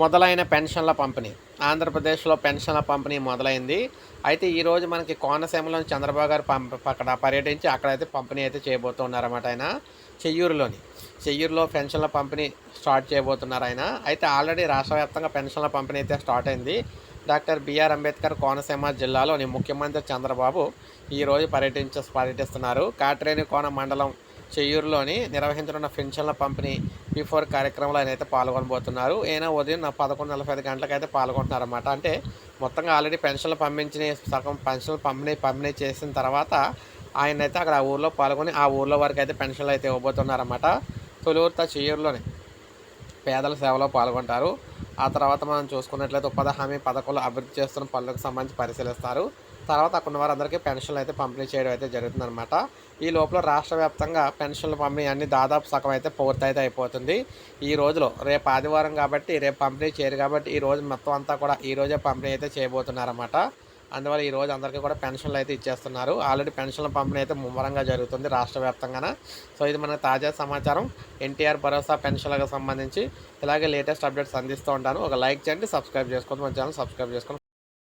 మొదలైన పెన్షన్ల పంపిణీ. ఆంధ్రప్రదేశ్లో పెన్షన్ల పంపిణీ మొదలైంది. అయితే ఈరోజు మనకి కోనసీమలోని చంద్రబాబు గారు పంప అక్కడ పర్యటించి అక్కడైతే పంపిణీ అయితే చేయబోతున్నారన్నమాట ఆయన చెయ్యూరులోని. చెయ్యూరులో పెన్షన్ల పంపిణీ స్టార్ట్ చేయబోతున్నారు ఆయన. అయితే ఆల్రెడీ రాష్ట్ర వ్యాప్తంగా పెన్షన్ల పంపిణీ అయితే స్టార్ట్ అయింది. డాక్టర్ బిఆర్ అంబేద్కర్ కోనసీమ జిల్లాలోని ముఖ్యమంత్రి చంద్రబాబు ఈరోజు పర్యటించ పర్యటిస్తున్నారు. కాట్రేని కోన మండలం చెయ్యూరులోని నిర్వహించనున్న పెన్షన్ల పంపిణీ బిఫోర్ కార్యక్రమంలో ఆయన అయితే పాల్గొనబోతున్నారు. ఈయన ఉదయం నా పదకొండు నలభై ఐదు గంటలకు అయితే పాల్గొంటున్నారన్నమాట. అంటే మొత్తంగా ఆల్రెడీ పెన్షన్లు పంపించిన సగం పెన్షన్లు పంపిణీ పంపిణీ చేసిన తర్వాత ఆయన అయితే అక్కడ ఆ ఊర్లో పాల్గొని ఆ ఊర్లో వరకు అయితే పెన్షన్లు అయితే ఇవ్వబోతున్నారన్నమాట. తొలిఊరుత చెయ్యూరులోని పేదల సేవలో పాల్గొంటారు. ఆ తర్వాత మనం చూసుకున్నట్లయితే ఉపాధి హామీ పథకంలో అభివృద్ధి చేస్తున్న పనులకు సంబంధించి పరిశీలిస్తారు. తర్వాత అక్కడ ఉన్న వారందరికీ పెన్షన్లు అయితే పంపిణీ చేయడం అయితే జరుగుతుందన్నమాట. ఈ లోపల రాష్ట్ర వ్యాప్తంగా పెన్షన్లు పంపిణీ అన్ని దాదాపు సగం అయితే పూర్తయితే అయిపోతుంది. ఈ రోజులో రేపు ఆదివారం కాబట్టి రేపు పంపిణీ చేయరు కాబట్టి ఈ రోజు మొత్తం అంతా కూడా ఈ రోజే పంపిణీ అయితే చేయబోతున్నారన్నమాట. అందువల్ల ఈ రోజు అందరికీ కూడా పెన్షన్లు అయితే ఇచ్చేస్తున్నారు. ఆల్రెడీ పెన్షన్ల పంపిణీ అయితే ముమ్మరంగా జరుగుతుంది రాష్ట్ర వ్యాప్తంగా సో ఇది మనకు తాజా సమాచారం. ఎన్టీఆర్ భరోసా పెన్షన్లకు సంబంధించి ఇలాగే లేటెస్ట్ అప్డేట్స్ అందిస్తూ ఉంటాను. ఒక లైక్ చేయండి సబ్స్క్రైబ్ చేసుకోండి మన ఛానల్ సబ్స్క్రైబ్ చేసుకోండి.